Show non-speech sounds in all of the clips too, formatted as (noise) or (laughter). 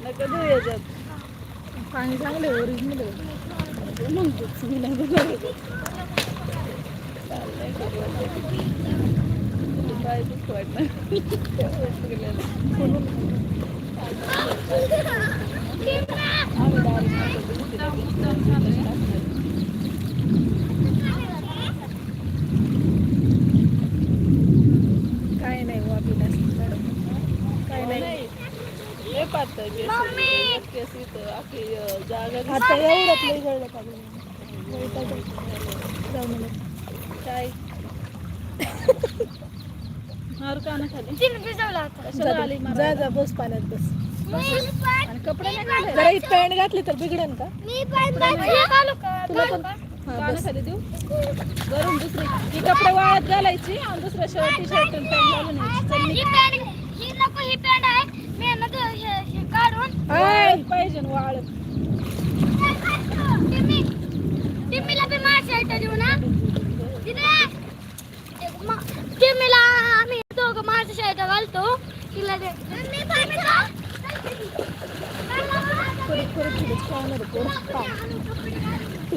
नका देऊ याच्यात पाणी चांगले ओरिजिनल काय दुःख काय नाही वापी काय नाही हे पाहतं केस इथं आपली अं, जागा आता एवढंच लई गळलं का काय? मारू का ना खाली? कशाला आली जा जा बस पाण्यात बस. आणि कपडे नाही घालायचे. जरा ही पॅन्ट घातली तर बिघडेल का? तुला पण हा, बस. खाली देऊ वरून दुसरी. ही कपडे वाळत घालायची आणि दुसरा शर्ट टी शर्ट पॅन्ट घालून यायची. चल निघ. आय, पाहिजे ना वाळत टिमीला आम्ही दोघं माझं शर्ट घालतो. तिला दे.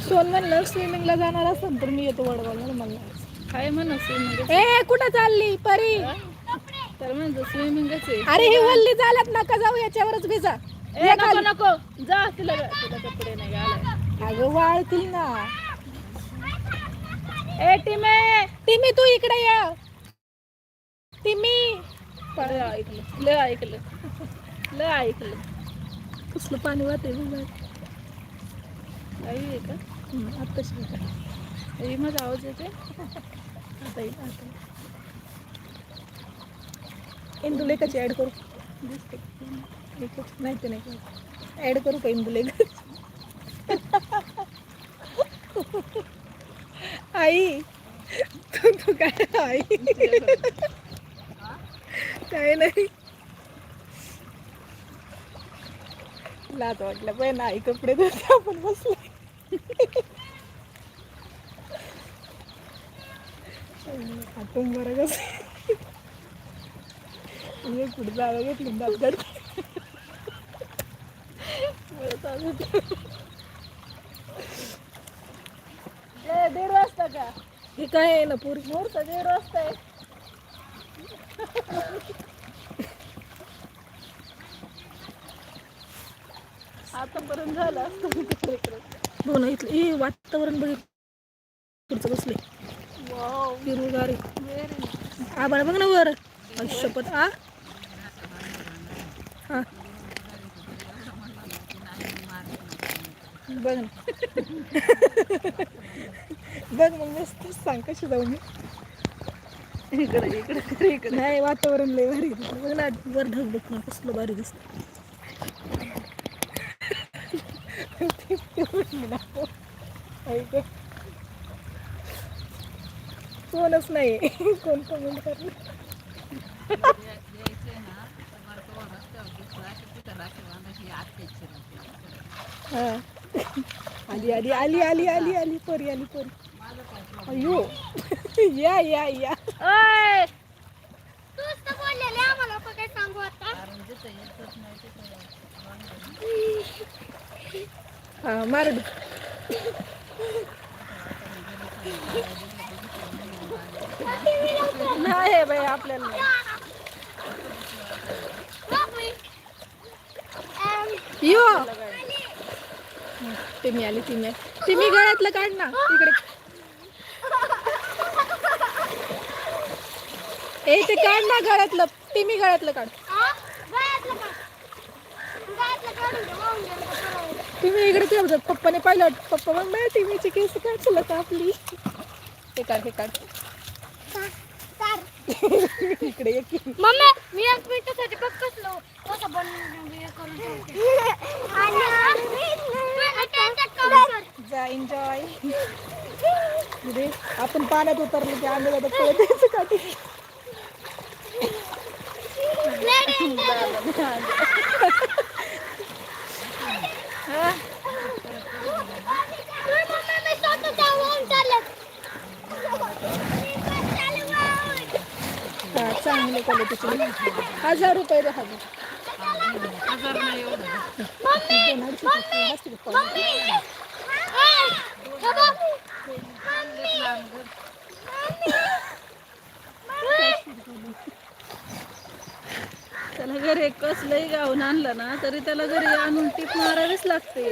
सोन म्हणलं स्विमिंगला जाणार असेल तर मी येतो वडगाव म्हणून म्हणलं काय म्हणा स्विमिंग ए कुठं चालली? परी. तर म्हणजे स्विमिंगच आहे. अरे ही वल्ली चालत नका जाऊ याच्यावरच भिजा. ए नको नको. जा तिला तुला कपडे नाही अगं वाळतील ना. ए टिमे! टिमी तू इकडे ये. टिमी. ऐकलं. लय ऐकलं. लय ऐकलं. कसलं पाणी वाहते आई आहे का? आत्ताशी आई माझा आवाज येते आता येईल आता इंदुलेखाची ॲड करू दिसते नाही ते नाही। ॲड करू का इंदुलेख आई। तू तू काय आई। काय नाही। लाच वाटलं पण आई कपडे धुते आपण बसले हातून बरं कसं मी पुढे जागा घेतली दात काढते. बरं चालू दे. ए, दीड वाजता का? हे काय आहे ना पुरी? मुहूर्त दीड वाजता आहे. आतापर्यंत झालं दोन इथलं ए वातावरण बघ. पुढचं बसले. हिरवीगारी आबाळ बघ ना वर. शपथ. आ? हा बघ बघ मग मस्त सांग कशी जाऊ मी? इकडे इकडे इकडे नाही वातावरण लय भारी. बघ ना वर ढग बघ ना कसलं भारी दिसत. कोणच नाही. कोण कमेंट करणार हा. आली आली आली आली आली आली परी आली परी. अयो. या या या. ओय. तूच तर बोललेले आम्हाला पण काय सांगू आता. हा मार नाही बाई आपल्याला नाही. यो. तिमी आली तिमी आली. तिमी गळ्यातलं काढ ना. तिकडे ए ते काढ ना गळ्यातलं. तिमी गळ्यातलं काढ. तुम्ही इकडे ते पप्पाने पाहिलं पप्पा मग नाही केस काढलं का आपली. हे काढ हे काढ. इकडे. मम्मी मी एक मिनिटासाठी बघ कसलो कसं बनवून हे करून ठेवते. तू attention कमी कर. जा एन्जॉय इकडे आपण पाण्यात उतरलो की आंबे जातात पळत काठी (laughs) Lady attention. तू मम्मी मी स्वतः जाऊन चालत. चालू आहे. हा चांगले क्वालिटीचे हजार रुपये रे हजार मम्मी दोन अडीचशे रुपये असतील का? मम्मी ए, हे बघ. मम्मी त्याला घरी कसलंही गाऊन आणलं ना तरी त्याला घरी आणून टीप मारावीच लागते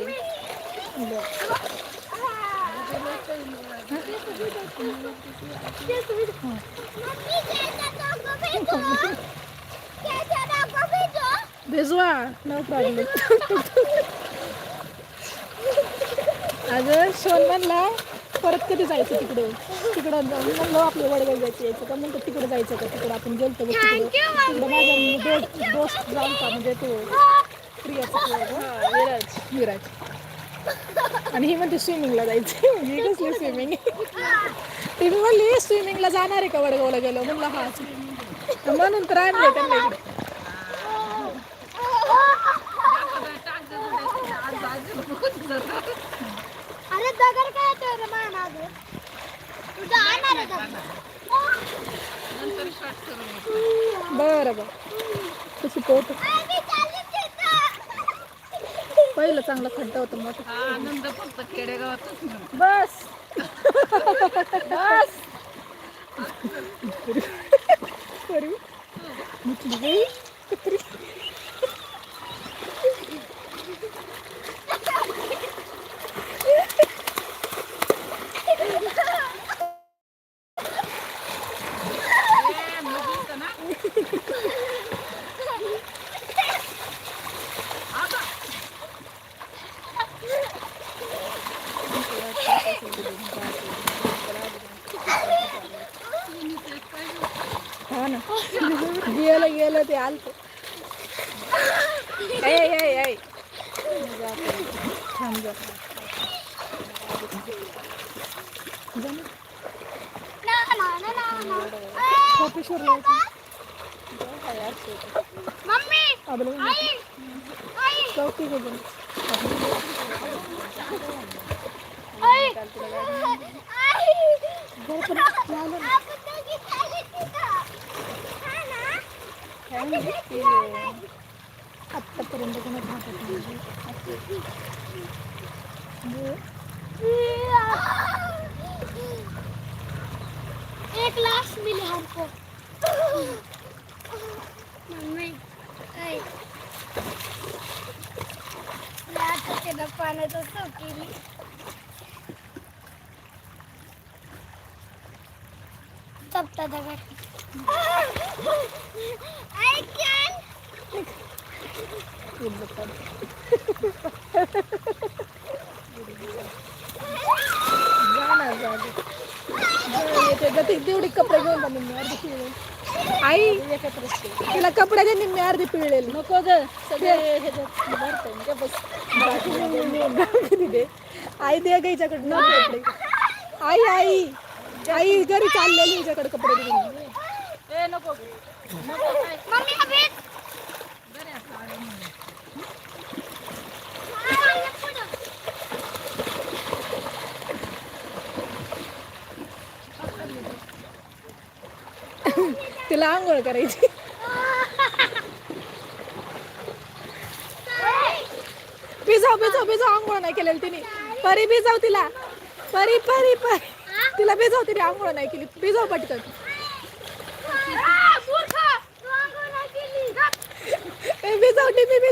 भिजवा. नो प्रॉब्लेम अगं शोन म्हणला परत कधी जायचं तिकडं? तिकडं जाऊन म्हणलं आपल्या वडगाव जायचं यायचं का? म्हणतो तिकडं जायचं का? तिकडं आपण गेलतो बघ तिकडं. तिकडं माझा दोस्त दोस्त जाऊन का? म्हणजे तो प्रियाचा पोरगा, विराज. विराज. आणि ही म्हणते स्विमिंगला जायचं म्हणजे कसली स्विमिंग ती मी म्हणली स्विमिंगला जाणार आहे का वडगावला गेलो? म्हणलं हा म्हणून तर आणलं त्यांना इकडे. अरे दगड काय येतोय रे मागे तुझं आणणार आहे दगड. बरं बरं. तशी तिथं. पहिलं चांगलं खड्डा होतं मोठं हा आनंद फक्त खेडेगावातच नाही. बस बस करू मुचली बाई कुत्री. ए, मुलीचं ना. आता. हा ना गेलं गेलं ते आलत ऐ ऐ ऐ थांब जा जा ना. ना, ना, ना, ना, ना. ए, कोपेश्वरला यायचं. मम्मी आपलं आई आई चौकी बघून आई आई बरं पण लागलं ना. आपण दोघी चालली तिथं. हा ना? काय म्हणजे ते आत्तापर्यंत कोणाच हातात नाही. म्हणजे एक लाश मिली हमको मम्मी आई मी आता त्याला पाण्याचं सव केली चपटा दगड आई कॅन उडलं पण. जा ना, जा दे. जा, येते गती तेवढी कपडे घेऊन जा निम्मी अर्धी पिळेल आई तिला कपडे दे निम्मी अर्धी पिळेल नको ग सगळे ह्याच्यात बस बाकी दे आई दे गाईच्याकडे न कपडे आई आई आई घरी चाललेली हिच्याकडे कपडे दे निम्मे. ए, नको. मम्मी हवे तिला आंघोळ करायची. भिजाव भिजाव भिजाव आंघोळ नाही केलेली तिने. परी भिजाव तिला. परी परी परी. तिला भिजाव तिने आंघोळ नाही केली. भिजाव पटकन.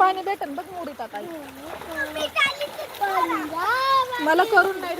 पाणी भेटन बघ मुडीत आता. मला करून नाही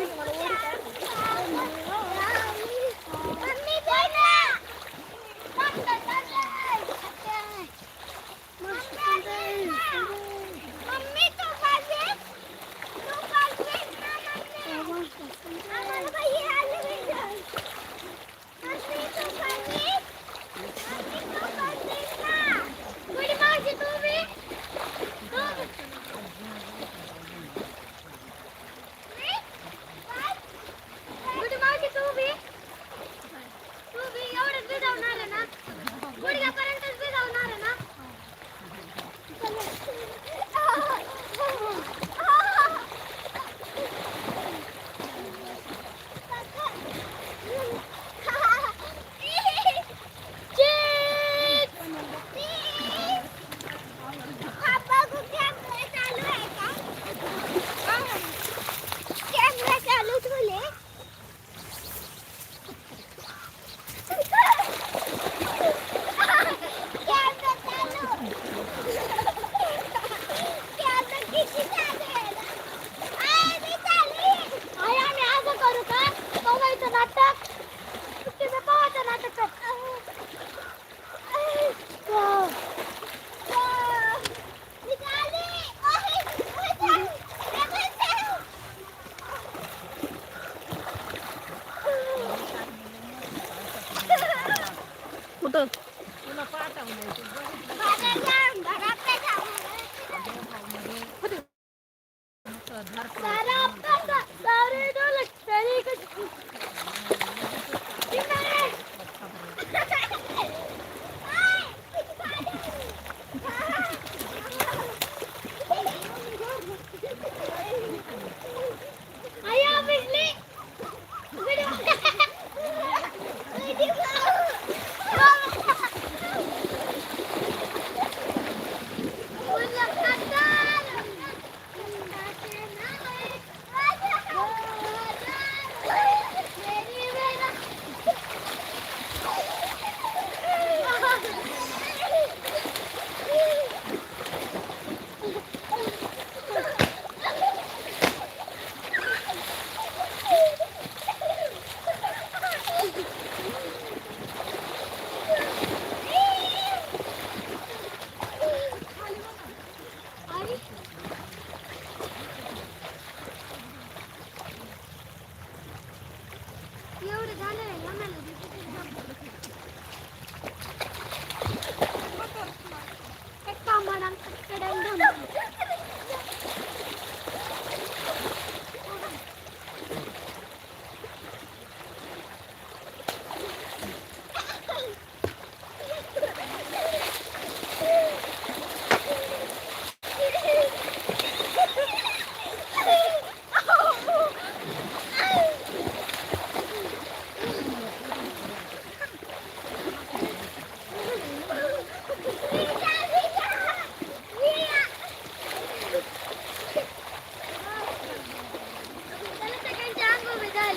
¡Gracias! তো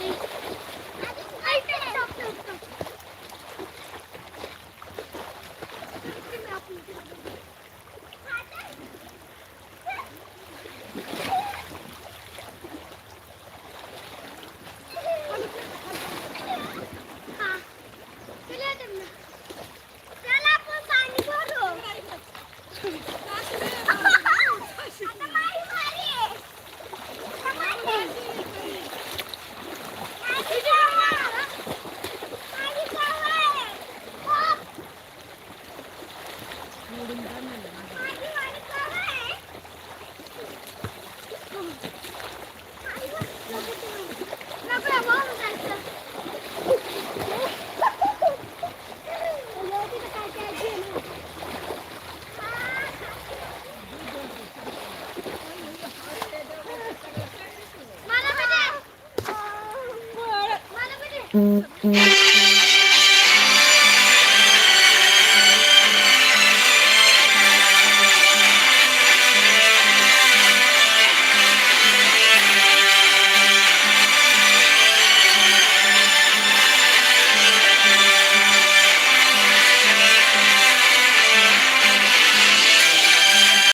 Thank you. 嗯嗯。